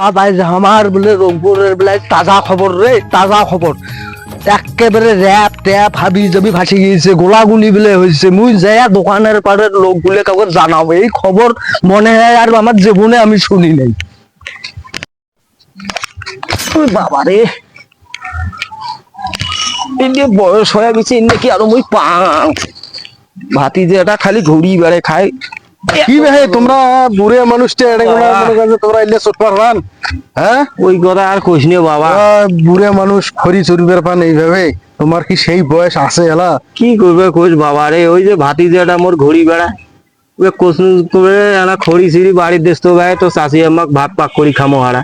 ভাই আমার বলে রংপুরের বলে তাজা খবর রে, তাজা খবর। একেবারে র্যাপ ট্যাপ হাবি জাবি ভাসি গিয়েছে, গোলাগুলি বলে হয়েছে। মুই যাই দোকানের পাড়ের লোক বলে কাউকে জানাব। এই খবর মনে হয় আর আমার জীবনে আমি শুনি নাই। বাবা রে। বয়স হয়ে গেছে কি আরও মুই পাং ভাতি যে এটা খালি ঘুরি বেড়ে খায়। কি তোমরা বুড়ে মানুষটা এটা কোনো করছে তোমরা এলে চোট পারবান হ্যাঁ ওই কথা আর কইস নে বাবা। বুড়ে মানুষ খড়ি চুরবের পান এইভাবে তোমার কি সেই বয়স আছে এলা? কি করবে কোচ বাবা রে ওই যে ভাতি মোর ঘড়ি বেড়া। ওই কোচিং করে খড়ি সিড়ি বাড়ির দেশ তো ভাই তো চাষি আমাক পাক করি খামো হারা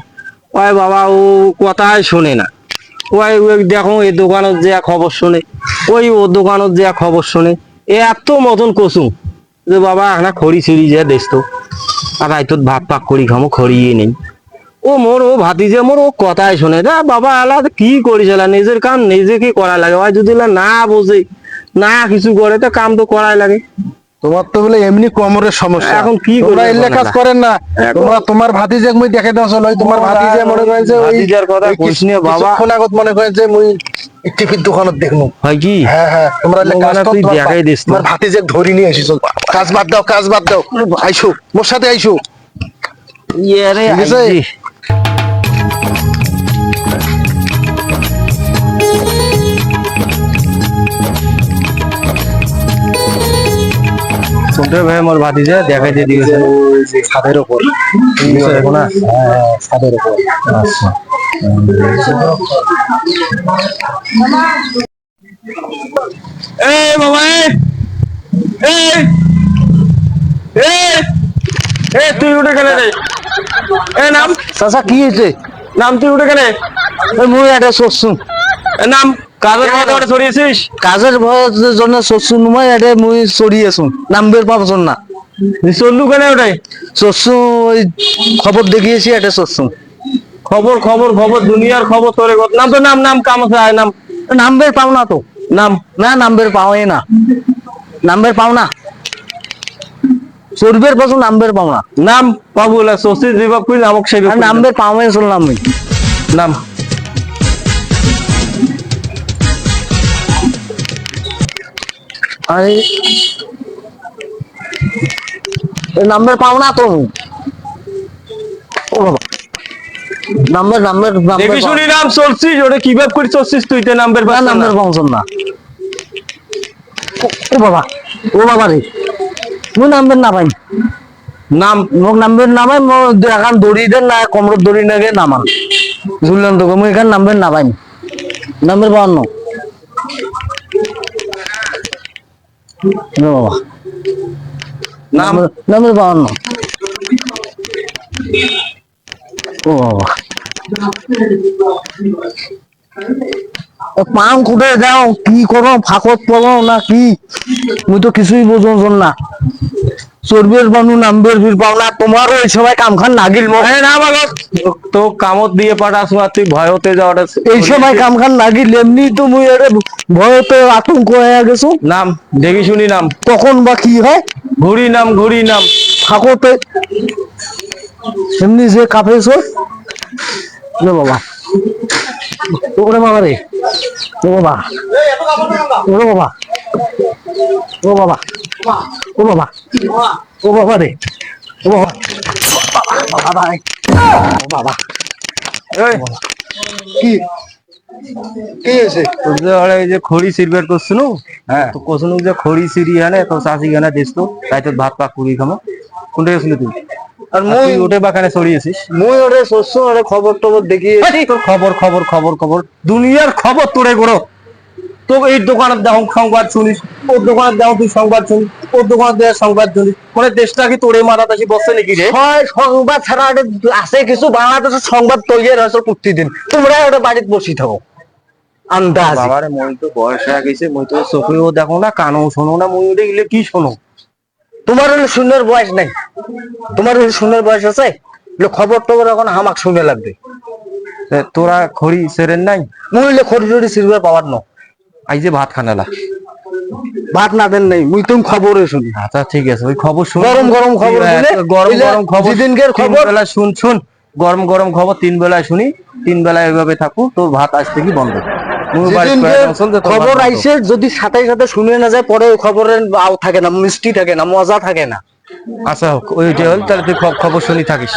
ওই বাবা ও কথাই শোনে না। ওই ওই দেখো এই দোকানত যে খবর শোনে। ওই ও দোকানত যে খবর শোনে। এ এত মতন কসুম। যে বাবা এনা খড়ি ছিড়ি যে দেশ তো। আর রাইতত ভাত পাক করি খামো, খড়িয়ে নেই। ও মোর, ও ভাতি যে মোর, ও কথাই শোনে। রে বাবা, আলা কি করিস এলা নিজের কাম নিজেকে করা লাগে। ওই যদি না বোঝে, না কিছু করে, তো কাম তো করাই লাগে। তোমার তো বলে এমনি কোমরের সমস্যা। এখন কি তোমরা এলে কাজ? করেন না। তোমরা তোমার ভাতি যে মুই দেখে দাও চলো তোমার ভাতি যে মনে করেন যে ওই ভাতিজার কথা কইস বাবা। আগত মনে করেন যে মুই টিফিন দোকানত দেখনু হয় কি? হ্যাঁ হ্যাঁ তোমরা এলে কাজ তুই দেখাই দিস তোমার ভাতি যে ধরি নিয়ে এসেছ। কাজ বাদ দাও কাজ বাদ দাও। আইসো মোর সাথে আইসো। ইয়ে রে ঠিক শুনতে ভাই মোর ভাতি যে দেখাই দিয়ে দিয়েছে। ওই যে ছাদের উপর না? হ্যাঁ ছাদের উপর আচ্ছা। এই বাবা এই এই এই এই তুই উঠে গেলে রে? এ নাম? চাচা কি হয়েছে? নাম তুই উঠে গেলে মুই এটা নাম? কাজের ওটা ছড়িয়েছিস কাজের ভয়ের জন্য এটা মুই চড়িয়েছুন। নামবের পাবছন না। তুই চললু কেন ওটাই? শস্যু ওই খবর দেখিয়েছি এটা শস্যু খবর খবর খবর দুনিয়ার খবর তোরে নাম তো নাম নাম কাম আছে আয় নাম। নামবের পাও না তো। নাম? না নামবের পাওয়াই না। নামবের পাও না। চর্বের পাশু নামবের পাও না। নাম পাবুলা সসি বিভাগ কই নামক আর নামবের পাওয়াই শুনলাম নাম? এই নাম্বার পাও না তো ও বাবা। নাম্বার নাম্বার নাম্বার শুনি নাম চলছিস ওটা কীভাবে করে চলছিস তুই? তে নাম্বার পাস নাম্বার পাওছন না। ও- বাবা ও বাবা রে। মুই নাম্বার না পাই নাম মোক নাম্বার মো এখন দড়ি দেন না কমরত দড়ি নাগে নামান ঝুললেন তো মুই এখান নাম্বার না পাই নাম্বার ন বাবা নাম নাম্বার নাম্বার ও বাবা। যাও? কি করো? ফাঁকত পড়ো না কি? মুই তো কিছুই বুঝুন না। চর্বের বানু নাম্বের ভিড় পাও না। তোমারও এই সময় কাম খান নাগিল না বাবা? তো কামত দিয়ে পাঠাস তুই ভয়তে যাওয়াটা এই সময় কাম খান নাগিল এমনি তো মুই এর ভয়তে আতঙ্ক হয়ে গেছো? নাম দেখি শুনি নাম। কখন বা কি হয়? ঘুরি নাম ঘুরি নাম। ফাঁকতে এমনি যে কাঁপেছো রে বাবা। ওরে বাবা রে। ও বাবা। ওরে বাবা। ও বাবা। ও বাবা। ও বাবা রে। ও বাবা। বাবা। ও বাবা কি? কি হয়েছে ওরা যে খড়ি সিরবের করছিল হ্যাঁ। তো কোসনু যে খড়ি সিরি আনে তো চাষি গানা দিস তাই তোর ভাত পাক কুড়ি খামো। কোনটা গেছিলি তুই? আর আর মুই ওটে বাগানে ছড়িয়েছিস মুই ওরে শস্য ওরে খবর টবর তোর খবর খবর খবর খবর। দুনিয়ার খবর তোরে করো তো এই দোকানের দেখো সংবাদ শুনিস ওর দোকানের দেখো তুই সংবাদ শুনিস ওর দোকানের দেখো সংবাদ শুনিস। মানে দেশটা কি তোরে মাথাতাছি বসছে নাকি রে? হয় সংবাদ ছাড়া আছে কিছু বাংলাদেশের সংবাদ তৈরি হয়েছে প্রতিদিন। তোমরা ওটা বাড়িতে বসে থাকো। আন্দাজ। বাবারে মই তো বয়স হয়ে গেছে মই তো চোখেও দেখো না কানও শোনো না মই উঠে গেলে কি শোনো? তোমার হলে শুনের বয়স নাই। তোমার হলে শুনের বয়স আছে? খবর টবর এখন আমাক শুনে লাগবে। তোরা খড়ি সেরেন নাই? মুই হলে খড়ি টড়ি সিলভার পাওয়ার ন আই যে ভাত খানালা ভাত না দেন নাই মুই তুমি খবরে শুনি। আচ্ছা ঠিক আছে ওই খবর শুন। গরম গরম খবর গরম গরম খবর। যেদিনকের খবর- বেলা শুন শুন। গরম গরম খবর তিন বেলায় শুনি তিন বেলায় এভাবে থাকু তোর ভাত আজ থেকে বন্ধ। খবর। আইসে যদি সাথে সাথে শুনে না যায় পরে ওই খবরের আও থাকে না মিষ্টি থাকে না মজা থাকে না। আচ্ছা হোক ওই যে হল তাহলে তুই খবর শুনি থাকিস।